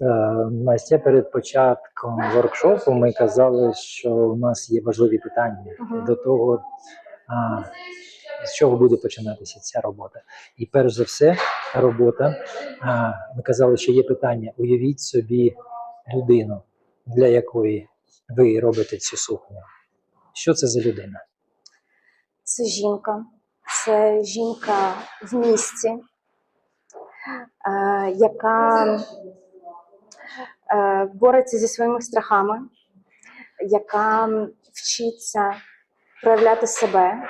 Е, Настя, перед початком воркшопу ми казали, що у нас є важливі питання Мгм. до того, а, з чого буде починатися ця робота. І перш за все, робота. А, ми казали, що є питання. Уявіть собі людину, для якої ви робите цю сукню. Що це за людина? Це жінка, це жінка в місті, е, яка бореться зі своїми страхами, яка вчиться проявляти себе,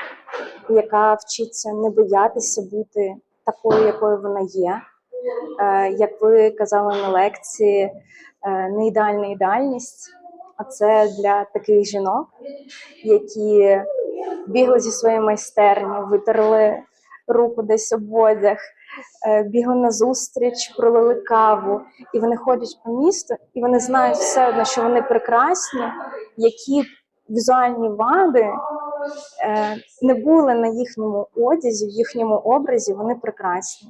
яка вчиться не боятися бути такою, якою вона є. Е, Як ви казали на лекції, е, не ідеальна ідеальність, а це для таких жінок, які бігли зі своєї майстерні, витерли руку десь об одяг, е, бігли на зустріч, пролили каву, і вони ходять по місту, і вони знають все одно, що вони прекрасні, які візуальні вади е, не були на їхньому одязі, в їхньому образі, вони прекрасні.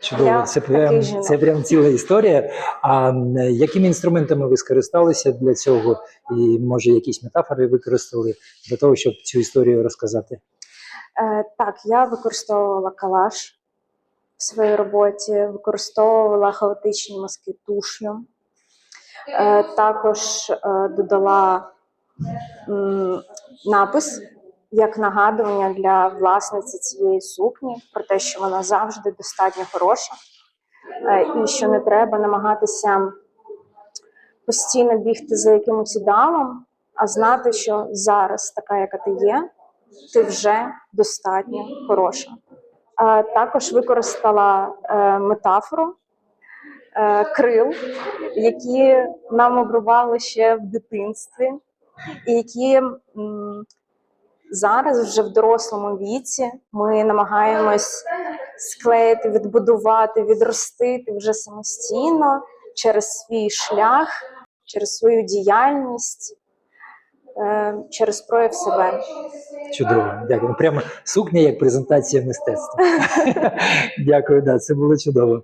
Чудово, Я це прям, це прям ціла історія. А якими інструментами ви скористалися для цього? І може якісь метафори використали для того, щоб цю історію розказати? Е, так, я використовувала калаш в своїй роботі, використовувала хаотичні мазки туш'ю. Е, також е, додала напис як нагадування для власниці цієї сукні про те, що вона завжди достатньо хороша, е, і що не треба намагатися постійно бігти за якимось ідеалом, а знати, що зараз така, яка ти є, ти вже достатньо хороша. А також використала е, метафору е, крил, які нам обрубали ще в дитинстві, і які зараз, вже в дорослому віці, ми намагаємось склеїти, відбудувати, відростити вже самостійно через свій шлях, через свою діяльність, е, через прояв себе. Чудово, дякую. Прямо сукня як презентація мистецтва. Дякую, да, це було чудово.